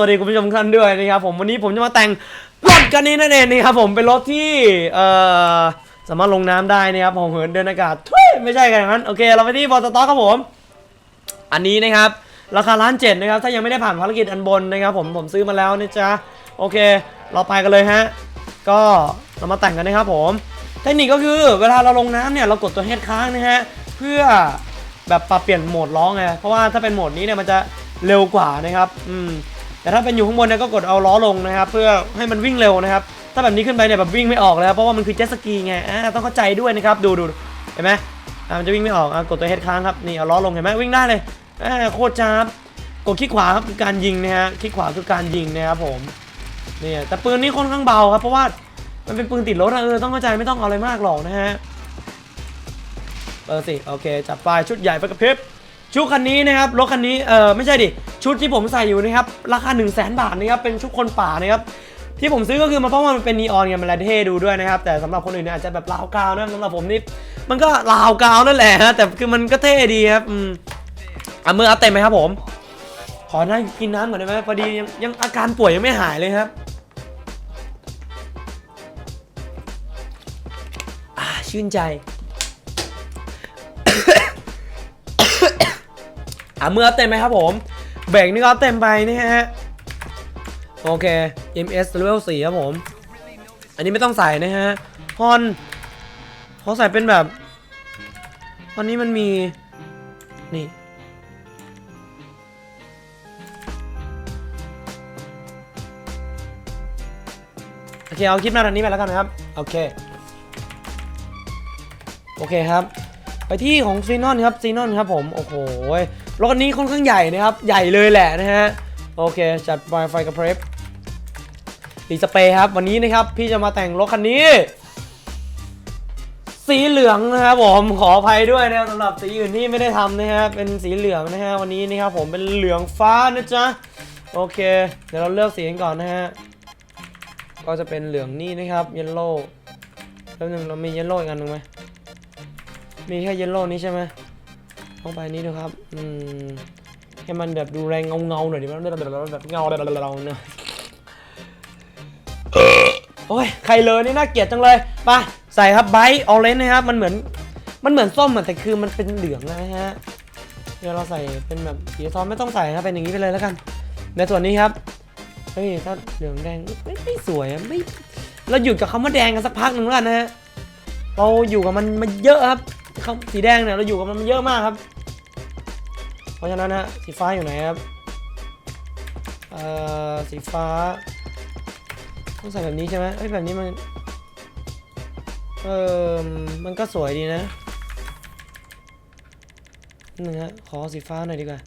วัสดีคุณผู้ชมท่านด้วยนะครับผมวันนี้ผมจะมาแต่งรถกันนี้นั่นเองนะครับผมเป็นรถที่เอ่อสามารถลงน้ำได้นะครับผมเหินเดินอากาศทุยไม่ใช่กันงนั้นโอเค เราไปที่บอสต็อกครับผม อันนี้นะครับราคาล้านเจ็ดนะครับถ้ายังไม่ได้ผ่านภารกิจอันบนนะครับผมผมซื้อมาแล้วนะจ๊ะโอเค เราไปกันเลยฮะก็เรามาแต่งกันนะครับผมเทคนิคก็คือเวลาเราลงน้ำเนี่ยเรากดตัวเฮดค้างนะฮะเพื่อแบบปรับเปลี่ยนโหมดล้อไงเพราะว่าถ้าเป็นโหมดนี้เนี่ยมันจะเร็วกว่านะครับอืม แต่ถ้าเป็นอยู่ข้างบนเนี่ยก็กดเอาล้อลงนะครับเพื่อให้มันวิ่งเร็วนะครับถ้าแบบนี้ขึ้นไปเนี่ยแบบวิ่งไม่ออกแล้วเพราะว่ามันคือเจ็ตสกีไงอ่าต้องเข้าใจด้วยนะครับดูดูเห็นไหมอ่ามันจะวิ่งไม่ออกอะกดตัวเฮดค้างครับนี่เอาล้อลงเห็นไหมวิ่งได้เลยอ่าโคตรจ้าบกดคลิกขวาครับคือการยิงนะฮะคลิกขวาคือการยิงนะครับผมเนี่ยแต่ปืนนี่ค่อนข้างเบาครับเพราะว่ามันเป็นปืนติดรถเออต้องเข้าใจไม่ต้องเอาอะไรมากหรอกนะฮะเออสิโอเคจัดไปชุดใหญ่ไปกระพริบ ชุดคันนี้นะครับรถคันนี้เออไม่ใช่ดิชุดที่ผมใส่อยู่นะครับราคา 1 0 0 0 0แบาทนะครับเป็นชุดคนป่านะครับที่ผมซื้อก็คือมาเพราะว่ามันเป็นนีออนไงมันเลเท่ดูด้วยนะครับแต่สำหรับคนอื่นเนี่ยอาจจะแบบลาวกาวนะสำหรับผมนี่มันก็ลาวกาวนั่นแหละฮะแต่คือมันก็เท่ดีครับอืมอะมือเอาเต็มไหมครับผม ขอนั่งกินน้ำก่อนได้ไหมพอดียังยังอาการป่วยยังไม่หายเลยครับอ่าชื่นใจ อะมือเอเต็มไหมครับผมเบรกนี่ก็เอาเต็มไปนะฮะโอเค MS level 4ครับผม อันนี้ไม่ต้องใส่นะฮะฮอนเขาใส่เป็นแบบตอนนี้มันมี นี่ โอเค เอาคลิปหน้าทางนี้ไปแล้วกันนะครับ โอเค โอเคครับ ไปที่ของซีนอนครับซีนอนครับผม โอ้โห รถคันนี้ค่อนข้างใหญ่นะครับ ใหญ่เลยแหละนะฮะ โอเค จัดไฟไฟกระเพรฟสีสเปรย์ครับ วันนี้นะครับ พี่จะมาแต่งรถคันนี้ สีเหลืองนะครับผมขออภัยด้วยนะสำหรับสีอื่นที่ไม่ได้ทำนะฮะเป็นสีเหลืองนะฮะวันนี้นะครับผมเป็นเหลืองฟ้านะจ๊ะโอเค เดี๋ยวเราเลือกสีกันก่อนนะฮะก็จะเป็นเหลืองนี่นะครับเยลโล่แล้วหนึ่งเรามีเยลโล่อีกอันหนึ่งไหมมีแค่เยลโล่นี้ใช่ไหม ต้องไปนี้ดูครับ อืม ให้มันแบบดูแรงเงาเงาๆหน่อยดิมันแบบแบบเงาแบบเราๆเนอะโอ้ย ใครเลยนี่น่าเกลียดจังเลยไปใส่ครับไบต์ออเรนจ์นะครับ มันเหมือน มันเหมือนส้มแต่คือมันเป็นเหลืองนะฮะ เดี๋ยวเราใส่เป็นแบบสีซ้อนไม่ต้องใส่ครับ เป็นอย่างนี้ไปเลยแล้วกัน ในส่วนนี้ครับ เฮ้ย ถ้าเหลืองแดงไม่ไม่สวยไม่ เราหยุดกับคำว่าแดงกันสักพักหนึ่งแล้วกันนะฮะ เราอยู่กับมันมาเยอะครับ คำสีแดงเนี่ยเราอยู่กับมันเยอะมากครับ เพราะฉะนั้นฮะสีฟ้าอยู่ไหนครับเอ่อสีฟ้าต้องใส่แบบนี้ใช่ไหมเอ้ยแบบนี้มันเออมันก็สวยดีนะหนึ่งฮะขอสีฟ้าหน่อยดีกว่า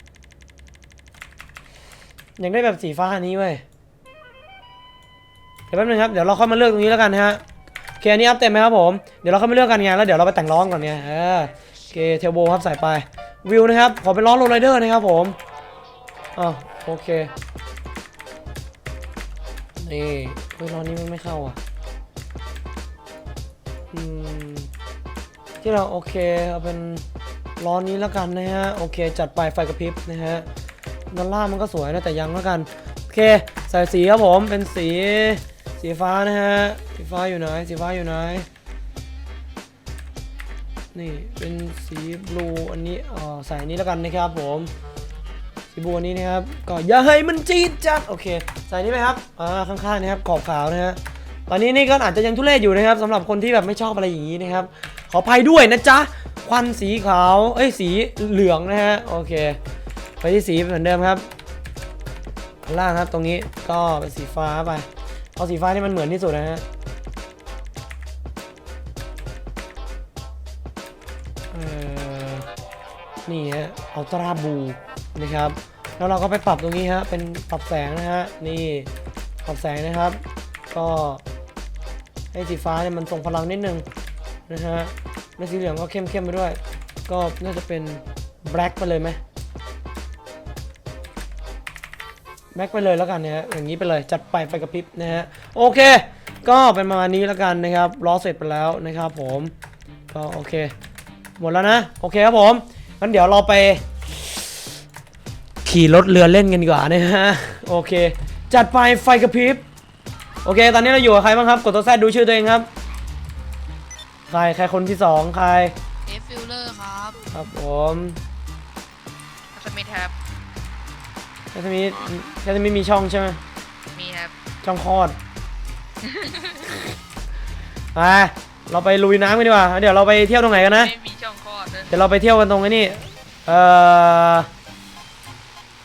อยากได้แบบสีฟ้าอันนี้เว้ยเดี๋ยวแป๊บนึงครับ เดี๋ยวเราค่อยมาเลือกตรงนี้แล้วกันนะฮะ เคอันนี้อัพเต็มไหมครับผม เดี๋ยวเราค่อยมาเลือกกันไงแล้วเดี๋ยวเราไปแต่งล้อก่อนไงเออโอเคเทลโบครับใส่ไปวิวนะครับขอเป็นล้อโรลไรเดอร์นะครับผมอ๋อโอเคนี่เฮ้ยล้อนี้มันไม่เข้าอะอืมที่เราโอเคเอาเป็นล้อนี้แล้วกันนะฮะโอเค จัดไปไฟกระพริบนะฮะด้านล่างมันก็สวยนะแต่ยังแล้วกันโอเคใส่สีครับผมเป็นสี สีฟ้านะฮะ สีฟ้าอยู่ไหน สีฟ้าอยู่ไหน นี่เป็นสีบลูอันนี้อ๋อใส่นี้แล้วกันนะครับผม สีบลูอันนี้นะครับก็อย่าให้มันจี๊ดจัดโอเค ใส่นี่ไหมครับ อ่าข้างๆนะครับขอบขาวนะฮะ ตอนนี้นี่ก็อาจจะยังทุเรศอยู่นะครับสำหรับคนที่แบบไม่ชอบอะไรอย่างนี้นะครับ ขออภัยด้วยนะจ๊ะ ควันสีขาว เอ้ยสีเหลืองนะฮะ โอเค ไปที่สีเหมือนเดิมครับข้างล่างครับตรงนี้ก็เป็นสีฟ้าไป เอาสีฟ้าที่มันเหมือนที่สุดนะฮะเออนี่ฮะอัลตราบูนะครับ แล้วเราก็ไปปรับตรงนี้ฮะ เป็นปรับแสงนะฮะ นี่ปรับแสงนะครับ ก็ให้สีฟ้าเนี่ยมันทรงพลังนิดนึงนะฮะในสีเหลืองก็เข้มเข้มๆไปด้วย ก็น่าจะเป็นแบล็กไปเลยไหม แบล็กไปเลยแล้วกันนะฮะอย่างนี้ไปเลยจัดไปไฟกระพริบนะฮะโอเค ก็เป็นประมาณนี้แล้วกันนะครับล้อเสร็จไปแล้วนะครับผมก็โอเค หมดแล้วนะ โอเคครับผมงั้นเดี๋ยวเราไป ขี่รถเรือเล่นกันดีกว่านะฮะโอโอเค จัดไปไฟกระพริบโอเค ตอนนี้เราอยู่กับใครบ้างครับ กดตัวแซดดูชื่อตัวเองครับ ใครใครคนที่สองใครเอฟฟิลเลอร์ครับ ครับผมสมิธครับ แค่จะมีแค่จะไม่มีช่องใช่ไหมมีครับ ช่องคลอดไปเราไปลุยน้ำกันดีกว่า เดี๋ยวเราไปเที่ยวตรงไหนกันนะ ไม่มีช่องคลอดเลยเดี๋ยวเราไปเที่ยวกันตรงไอ้นี่ เอ่อ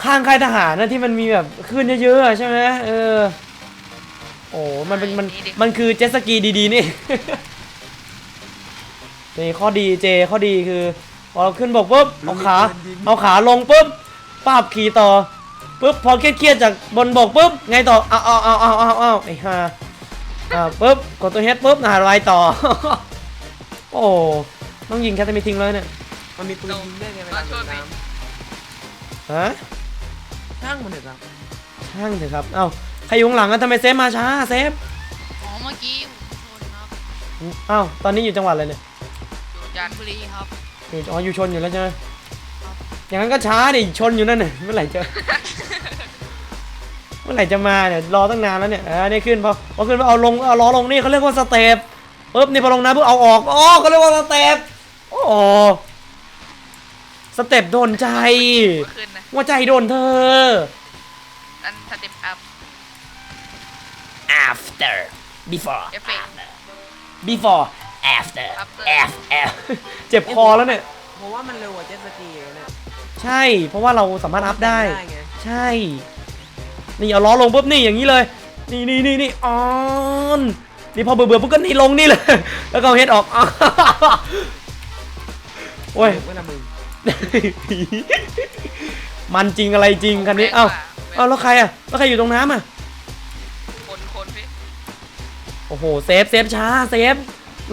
ข้างค่ายทหารนะที่มันมีแบบคลื่นเยอะๆอะใช่ไหมเออ โอ้ มันเป็นมันมันคือเจ็ตสกีดีๆนี่ นี่ข้อดีเจข้อดีคือพอเราขึ้นบกปุ๊บเอาขาเอาขาลงปุ๊บป้าบขี่ต่อ ปุ๊บพอเครียดๆจากบนบกปุ๊บไงต่อเอาเอาเอาเอาเอาเอาไอ้ห่าอ่าปุ๊บกดตัวเฮดปุ๊บหาไรต่อ โอ้ต้องยิงแคทเธอรีนทิ้งเลยเนี่ยมันมีปืนยิงได้ไงเวลาโดนน้ฮะำช่างมันเถอะครับช่างเถอะครับเอ้าใครอยู่ข้างหลังอะทำไมเซฟมาช้าเซฟอ๋อเมื่อกี้ผมชนครับเอ้าตอนนี้อยู่จังหวัดอะไรเนี่ยอยู่จันทบุรีครับอยู่อ๋ออยู่ชนอยู่แล้วใช่ไหมอย่างนั้นก็ช้าดิชนอยู่นั่นน่ะเมื่อไหร่จะ เมื่อไหร่จะมาเนี่ยรอตั้งนานแล้วเนี่ยอ่านี่ขึ้นพอพอขึ้นพอเอาลงเอาล้อลงนี่เขาเรียกว่าสเต็ปปุ๊บนี่พอลงน้ำปุ๊บเอาออกอ๋อเขาเรียกว่าสเต็ปโอ้สเต็ปโดนใจเมื่อคืนนะว่าใจโดนเธอ อันสเต็ปอัพ after before เอฟเฟกต์ before after After F F เจ็บคอแล้วเนี่ย เพราะว่ามันเร็วกว่าเจ็ตสกีเลยเนี่ย ใช่ เพราะว่าเราสามารถอัพได้ไงใช่ นี่เอาล้อลงปุ๊บนี่อย่างนี้เลย นี่นี่นี่นี่ออนนี่พอเบื่อเบื่อปุ๊บก็นี่ลงนี่เลย แล้วก็เอาเฮดออกอ้าวโอ้ยเวลามึงมันจริงอะไรจริงคันนี้ เอ้าเอ้าแล้วใครอะแล้วใครอยู่ตรงน้ำอะคนคนพี่โอ้โหเซฟเซฟช้าเซฟ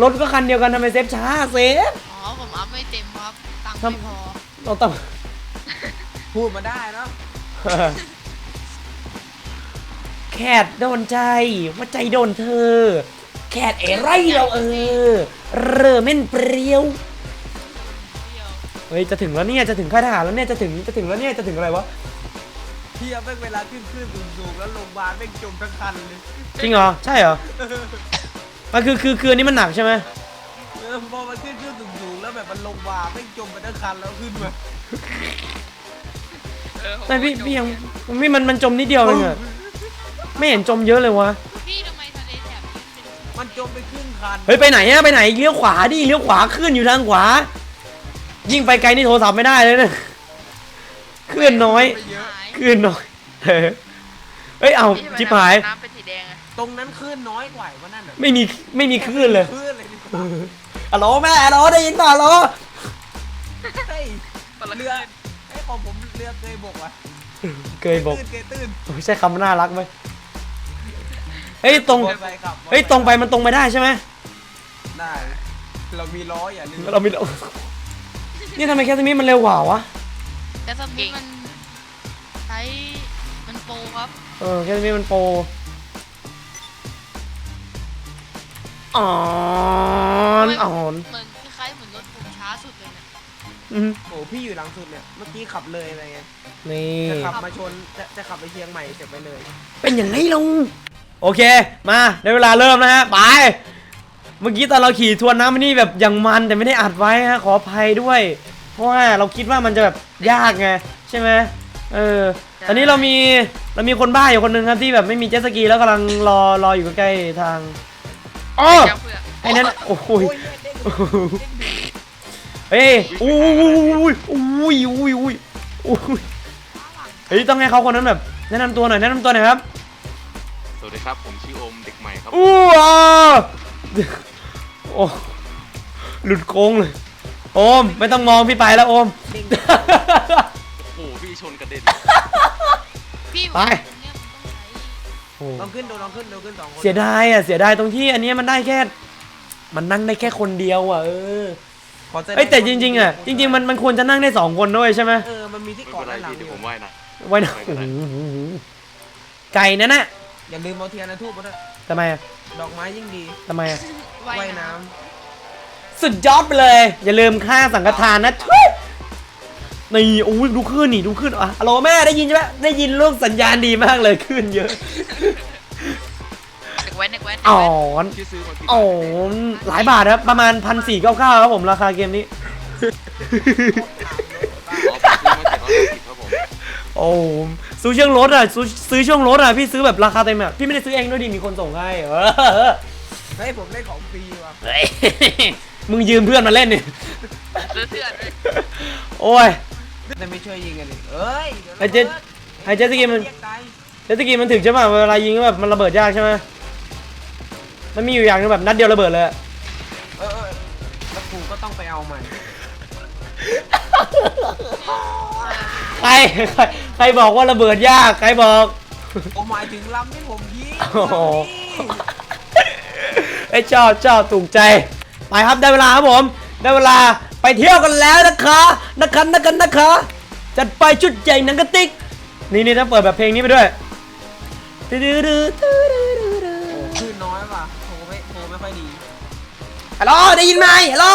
รถก็คันเดียวกันทำไมเซฟช้าเซฟอ๋อผมอัพไม่เต็มครับตังค์ครับไม่พอเราต้องพูดมาได้เนาะ แคดโดนใจ ว่าใจโดนเธอ แคดเอไรเราเออ เรอเม่นเปรี้ยวเดียว เฮ้ย จะถึงแล้วเนี่ย จะถึงค่ายทหารแล้วเนี่ย จะถึง จะถึงแล้วเนี่ย จะถึงอะไรวะ เทียบแม่งเวลาขึ้นขึ้นสูงๆแล้วลงพยาบาลแม่งจมทั้งคันเลยจริงเหรอ ใช่เหรอ มันคือ คือ คืออันนี้มันหนักใช่ไหมเออพอมันขึ้นขึ้นสูงๆแล้วแบบมันลงพยาบาลแม่งจมไปทั้งคันแล้วขึ้นมาเออผแต่พี่จบพี่ยังพี่มันมันจมนิดเดียวเองอะ ไม่เห็นจมเยอะเลยวะพี่ทำไมทะเลแถบนี้เป็นมันจมไปครึ่งคันเฮ้ยไปไหนอะไปไหนเลี้ยวขวาดิเลี้ยวขวาขึ้นอยู่ทางขวา ยิ่งไปไกลนี่โทรศัพท์ไม่ได้เลยเนี่ยขึ้นน้อยไปเยอะหายขึ้นน้อยเออเฮ้ยเอาพี่ทำไมจิบหาย น้ำเป็นสีแดงอะตรงนั้นคลื่นน้อยกว่าว่านั่นอะไม่มีไม่มีคลื่นเลยคลื่นเลยดิอะโหลแม่อะโหลได้ยินป่ะอะโหลเฮ้ยคนละเรือไอ้ของผมเรือเคยบกว่ะเคยบอกตื้นเคยตื้นโอ้ยใช่คำน่ารักไหม เฮ้ยตรงมอไปขับเฮ้ยตรงไปมันตรงไปได้ใช่ไหมได้ เรามีล้ออย่าลืมเรามี นี่ทำไมแคทเธอรีนมันเร็วกว่าวะ แต่สมิธมันใช้มันโปรครับเออแคทเธอรีนมันโปรอ่อนอ่อนเหมือนคล้ายๆเหมือนรถผมช้าสุดเลยเนี่ยอืมโอ้พี่อยู่หลังสุดเนี่ย เมื่อกี้ขับเลยอะไรเงี้ยนี่ จะขับมาชน จะจะขับไปเชียงใหม่เสร็จไปเลย เป็นอย่างไรลุง โอเค มาได้เวลาเริ่มแล้วฮะ ไป เมื่อกี้ตอนเราขี่ทวนน้ำมันนี่แบบอย่างมันแต่ไม่ได้อัดไว้ฮะ ขออภัยด้วย เพราะว่าเราคิดว่ามันจะแบบยากไงใช่ไหมเออ ตอนนี้เรามีเรามีคนบ้าอยู่คนหนึ่งครับที่แบบไม่มีเจ็ตสกีแล้วกำลังรอรออยู่ใกล้ๆทางอ๋อยังเพื่อไอ้นั่นโอ้โหโอ้ยเนี่ยเด้งเด้งดึงเฮ้ยอุ้ยอุ้ยอุ้ยอุ้ยอุ้ยอุ้ยเฮ้ยต้องให้เขาคนนั้นแบบแนะนำตัวหน่อยแนะนำตัวหน่อยครับส วัสดีครับ ผมชื่อโอมเด็กใหม่ครับอู้อ่าโอ้หลุดโค้งเลย โอม ไม่ต้องมองพี่ไปแล้วโอมเด้งโอ้โหพี่ชนกระเด็นพี่ไปผมเนี่ยมันต้องใช้โอ้ลองขึ้นดูลองขึ้นดูขึ้นสองคนเสียดายอะ เสียดายตรงที่อันเนี้ยมันได้แค่ มันนั่งได้แค่คนเดียวอะเออขอแสดงเอ้ยแต่จริง ๆ อะ จริง ๆ มันมันควรจะนั่งได้สองคนด้วยใช่ไหมเออมันมีที่ไม่เกาะเป็นไรด้านหลังพี่อเดี๋ยวยู่ผมว่ายนะไว้นะไม่เป็นไรโอ้โหไก่นั่นน่ะ อย่าลืมเอาเทียนนะทูบมาด้วยทำไมอะดอกไม้ยิ่งดีทำไมอะว่ายว่ายน้น้สุดยอดไปเลย อย่าลืมค่าสังฆทานนะทุยนี่โอ้ยดูขึ้นนี่ดูขึ้นอะฮัลโหลแม่ได้ยินใช่ไหมได้ยินลูกสัญญาณดีมากเลยขึ้นเยอะเด็กแว้นเด็กแว้นอ๋อที่ซื้อมากี่อ๋บาอทหลายบาทครับประมาณพันสี่เก้าเก้าครับผมราคาเกมนี้ อ๋อผมซื้อมาเจ็ดร้อยห้าสิบครับผมโอ้ ซื้อช่วงรถอะซื้อซื้อช่วงรถอะพี่ซื้อแบบราคาเต็มอะพี่ไม่ได้ซื้อเองด้วยดิมีคนส่งให้เออเฮ้ยผมได้ของฟรีว่ะเฮ้ยมึงยืมเพื่อนมาเล่นนี่ซื้อเสื้อเลยโอ้ย แต่ไม่ช่วยยิงกันเลยเอ้ยไอ้เจ๊ไอ้เจ๊สกีมัน เรียกตายเจตสกีมันถึกใช่ป่ะเวลายิงก็แบบมันระเบิดยากใช่ไหมมันมีอยู่อย่างนึงแบบนัดเดียวระเบิดเลยอะเออเออแล้วกูก็ต้องไปเอาใหม่ใครใคร ใครบอกว่าระเบิดยาก ใครบอก ผมหมายถึงลำที่ผมยิงโอ้โหลำนี้ไอ้ยชอบชอบถูกใจ ไปครับได้เวลาครับผม ได้เวลาไปเที่ยวกันแล้วนะคะนะคะนะคะนะคะ จัดไปชุดใหญ่หนังกระติก นี่นี่ต้องเปิดแบบเพลงนี้ไปด้วยตื้อดื้อดื้อตื้อดื้อดื้อดื้อโอ้ขึ้นน้อยว่ะโทรไม่โทรไม่ค่อยดีฮัลโหลได้ยินไหมฮัลโหล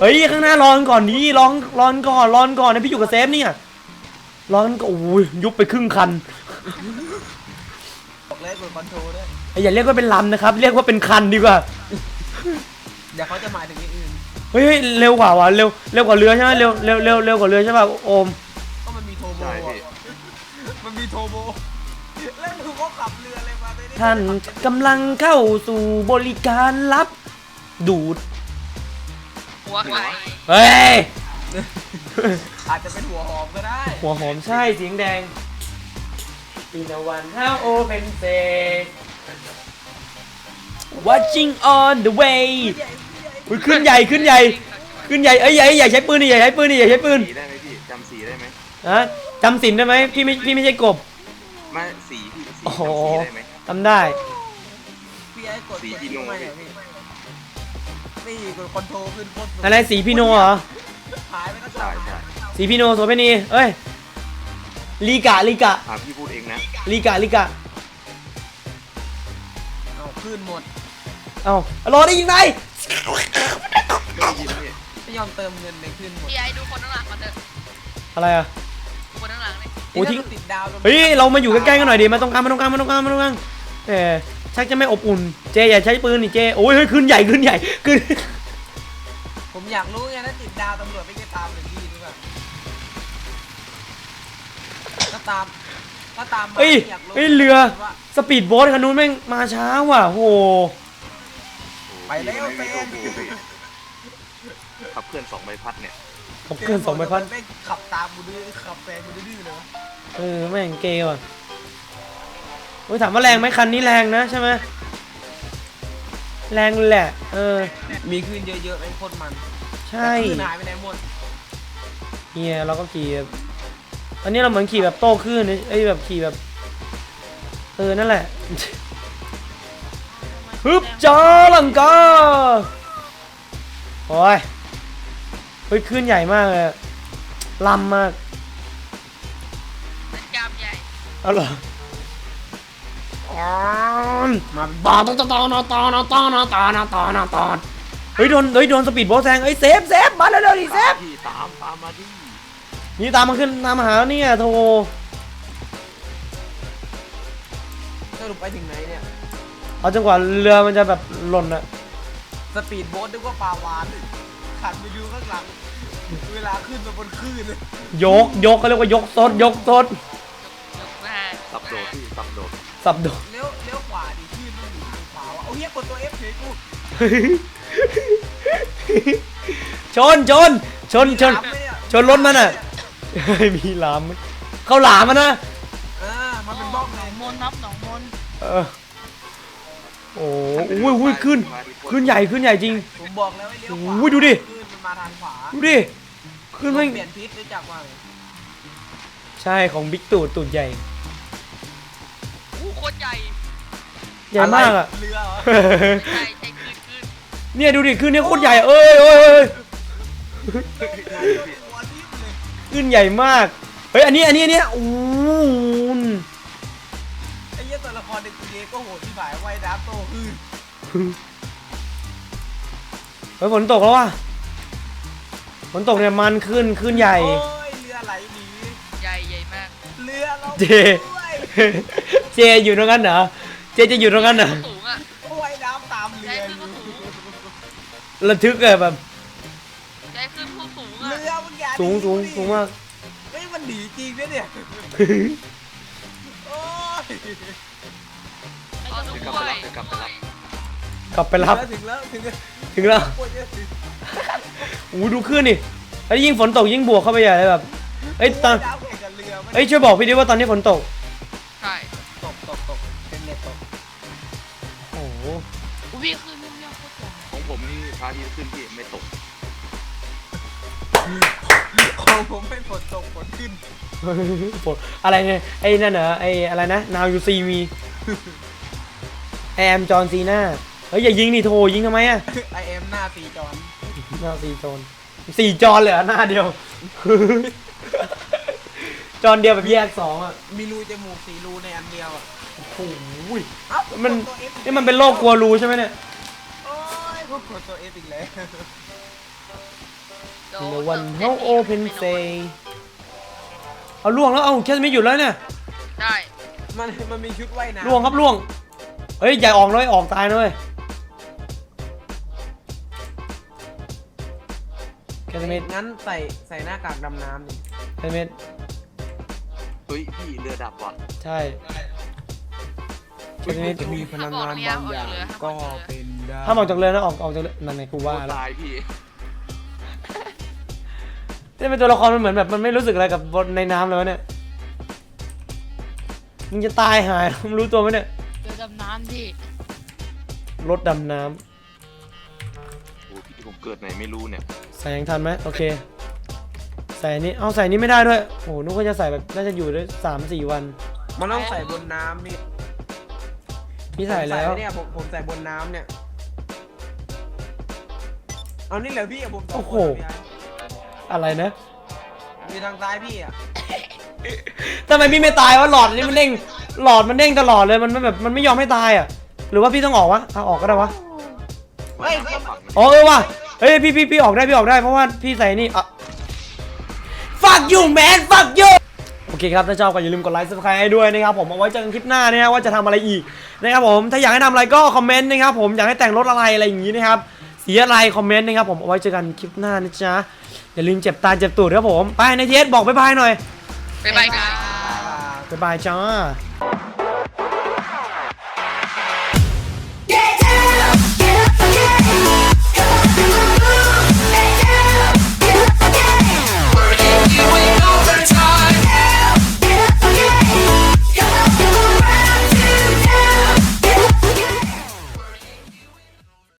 เฮ้ยข้างหน้ารอนก่อนดิรอนรอนก่อนรอนก่อนนะพี่อยู่กับเซฟเนี่ย รอนก็โอ้ยยุบไปครึ่งคันบอกเลยกดคอนโทรลด้วยอย่าเรียกว่าเป็นลำนะครับ เรียกว่าเป็นคันดีกว่าเดี๋ยวเขาจะหมายถึงอย่างอื่นเฮ้ยเฮ้ยเร็วกว่าวะเร็วเร็วกว่าเรือใช่ไหมเร็วเร็วเร็วเร็วกว่าเรือใช่ป่ะโอมก็มันมีโทรโบใช่พี่ อะมันมีโทรโบแล้วดูเขาขับเรืออะไรมาไม่ได้ท่านกำลังเข้าสู่บริการรับ ดูดหัวไข่เฮ้ย อาจจะเป็นหัวหอมก็ได้หัวหอมใช่สีแดง In a one how open say watching on the way อุ๊ยขึ้นใหญ่ขึ้นใหญ่ ขึ้นใหญ่เอ้ยใหญ่ใหญ่ใช้ปืนนี่ใหญ่ใช้ปืนนี่ใหญ่ใช้ปืนสีได้ไหมพี่จำสีได้ไหมฮะจำสินได้ไหมพี่ไม่พี่ไม่ใช่กบไม่สีพี่สีโอ้โหจำสีได้ไหมจำได้ พี่ไอ้กดสีกดอิโนทำไมอะพี่นี่กดคอนโทรลขึ้นโคตรสูงอะไรสีพี่โนเหรอหายไปก็ใช่ใช่ สีพี่โนโสเภณีเอ้ยลีกะลีกะอ่าพี่พูดเองนะลีกะลีกะเอาขึ้นหมดเอ้าฮัลโหลได้ยินไหมก็ยินพี่ไม่ยอมเติมเงินในขึ้นหมดพี่ไอ้ดูคนข้างหลังมาเถอะอะไรอะดูคนข้างหลังเลยโอ้ยทิ้งนี่ถ้าติดดาวตรงนี้เฮ้ยเรามาอยู่ใกล้ๆกันหน่อยดิมาตรงกลางมาตรงกลางมาตรงกลางมาตรงกลางเออชักจะไม่อบอุ่นเจอย่าใช้ปืนนี่เจโอ้ยเฮ้ยขึ้นใหญ่ขึ้นใหญ่ขึ้นผมอยากรู้ไงถ้าติดดาวตำรวจไม่จะตาม ตามถ้าตามมาเฮ้ยอยากรู้เฮ้ยเรือ ว่าสปีดโบ๊ทคันนู้นแม่งมาช้าว่ะโห ไปแล้วไม่เต้มีโทรโบพี่ขับเพื่อนสองใบพัดเนี่ยผมเกินสองใบพันไม่ขับตามกูดื้อขับแฟนกูดื้อเลยวะเออแม่งเกย์ว่ะโอ้ยถามว่าแรงไหมคันนี้แรงนะใช่ไหมแรงแหละ เออ มีขึ้นเยอะๆไอ้โคตรมันใช่แต่ขึ้นหายไปไหนหมด เฮียเราก็ขี่แบบ อันนี้เราเหมือนขี่แบบโต้คลื่นเอ้ยแบบขี่แบบ เออ นั่นแหละฮึบจอลังกาโอ้ยเฮ้ยคลื่นใหญ่มากเลยอะลำมากเป็นกล้ามใหญ่เอาเหรออ๋อมาตอนตอนตอนตอนตอนตอนตอนตอนตอนเฮ้ยโดนเฮ้ยโดนสปีดโบ๊ทแซงเฮ้ยเซฟเซฟมาเร็วๆดิเซฟพี่ตามตามมาดิ นี่ตามมาขึ้นตามมาหาเนี่ยโทสรุปไปถึงไหนเนี่ย เอาจนกว่าเรือมันจะแบบหล่นอะสปีดโบ๊ทนึกว่าปลาวานขันไปดูข้างหลัง เวลาขึ้นมาบนคลื่นเลยยกยกเขาเรียกว่ายกซดยกซดยกหน้าสับโดดพี่สับโดดสับโดดเลี้ยวเลี้ยวขวาดิคลื่นมันอยู่ทางขวาวะเอาเฮียกดตัว F เฉยกูชนชนชนชนมีหลามไหมเยชนรถมันอะ มีหลามไหมเขาหลามมันนะเออมันเป็นบล็อกหนเลอยงมนนับหนองมนเออโอ้โหอุ้ยอุ้ยขึ้น ขึ้นใหญ่ขึ้นใหญ่จริง ผมบอกแล้วให้เลี้ยวขวาโอ้ยดูดิคลื่นมันมาทางขวาดูดิ ขึ้นไม่เปลี่ยนทิศรู้จักว่าใช่ของบิ๊กตูดตูดใหญ่อู้โคตรใหญ่ ใหญ่มากอะเรือเหรอใช่ใช่ขึ้นขึ้นเนี่ยดูดิขึ้นเนี่ยโคตรใหญ่เอ้ยเอ้ย ขึ้นใหญ่มาก เฮ้ย อันนี้ อันนี้อันนี้อู้นไอ้เหี้ยตัวละครในกูเยก็โหดที่ฝ่ายว่ายน้ำโตขึ้นเฮ้ยฝนตกแล้วว่ะฝนตกเนี่ยมันขึ้นขึ้นใหญ่ โอ้ยเรือไหลหนีใหญ่ใหญ่มากเรือเราเจ ด้วยเจอยู่ตรงนั้นเหรอ เจจะอยู่ตรงนั้นเหรอ สูงอะว่ายน้ำตามเรือใหญ่อขึ้นยู่ก็สูงระทึกเลยแบบ สูงสูงสูงมาก เฮ้ยมันหนีจริงนะเนี่ยโอ้ยรอดูเดี๋ยวกลับด้ไปวยรับเดี๋ยวกลับไปรับกลับไปรับ ถึงแล้วถึงแล้วถึงแล้วปวดเยอะถึงอู้ดูขึ้นดิไอ้ยยิ่งฝนตกยิ่งบวกเข้าไปใหญ่เลยแบบเอ้ยตอนน้ำแข่งกับเรือมันเอ้ยช่วยบอกพี่ดิว่าตอนนี้ฝนตก ใช่ตกตกตกเป็นเน็ตตกโอ้โหอุ๊ยพี่ขึ้นเรื่องเรื่องโคตรใหญ่ของผมนี่พระอาทิตย์ขึ้นที่ไม่ตก ของผมไม่ฝนตกฝนขึ้นฝนอะไรเนี่ยไอ้นั่นเหรอไอ้อะไรนะ now you see me I am John Cena เฮ้ยอย่ายิงนี่โทยิงทำไมอะไอเอ็มหน้าตีจอนหน้าสี่จอนสี่จอนเลยเหรอหน้าเดียว จอนเดียวแบบแยกสองอะมีรูจมูกสีรูในอันเดียวอะโอ้โหเอ้ามันตัว F นี่มันเป็นโรคกลัวรูใช่ไหมเนี่ย โอ้ยพวกกดตัวเอฟอีกแล้ว เดี๋ยว The one how open say เอาล่วงแล้วเอาแค่ไม่หยุดแล้วเนี่ยได้ มันมันมีชุดว่ายน้ำล่วงครับล่วงเฮ้ยอย่าออกเลยออกตายนะเว้ยแคสเมตงั้นใส่ใส่หน้ากากดำน้ำดิแคสเมตเฮ้ยพี่เรือดับว่ะใช่แคสเมตจะมีพลังงานบางอย่างก็เป็นได้ถ้ามออกจากเรือนะออกออกจากเรือนั่นไงกูว่าแล้ว ตายพี่ นี่เป็นตัวละครมันเหมือนแบบมันไม่รู้สึกอะไรกับบนในน้ำเลยวะเนี่ยมึงจะตายหายมึงรู้ตัวไหมเนี่ยเรือดำน้ำดิรถดำน้โอ้พี่ผมเกิดไหนไม่รู้เนี่ยำใส่ยังทันไหมโอเค ใส่อันนี้เอาใส่นี้ไม่ได้ด้วยโอ้โหนึกว่าจะใส่แบบน่าจะอยู่ได้สามสี่วันมันต้องใส่บนน้ำนี่พี่ใส่แล้ว ผมเนี่ยผมผมใส่บนน้ำเนี่ย เอานี่เหรอพี่อะผมสงคนโอ้โห พี่ไอะไรนะมีทางซ้ายพี่อะทำไมพี่ไม่ตายวะหลอดนี่มันเด้งหลอดมันเด้งตลอดเลยมันไม่แบบมันไม่ยอมให้ตายอะ หรือว่าพี่ต้องออกวะเอาออกก็ได้วะเฮ้ยฝั่งนั้นอ๋อเออว่ะเฮ้ยพี่พี่พี่ออกได้พี่ออกได้เพราะว่าพี่ใส่นี่อะ fuck you man fuck you โอเคครับ ถ้าชอบก็อย่าลืมกดไลค์ subscribe ให้ด้วยนะครับผม เอาไว้เจอกันคลิปหน้านะฮะว่าจะทำอะไรอีกนะครับผม ถ้าอยากให้ทำอะไรก็คอมเมนต์นะครับผม อยากให้แต่งรถอะไรอะไรอย่างนี้นะครับ สีอะไรคอมเมนต์นะครับผมเอาไว้เจอกันคลิปหน้านะจ๊ะอย่าลืมเจ็บตาเจ็บตูดครับผมไปในเทสบอกบ๊ายบายหน่อยบ๊ายบายครับอ่าบ๊ายบายจ้า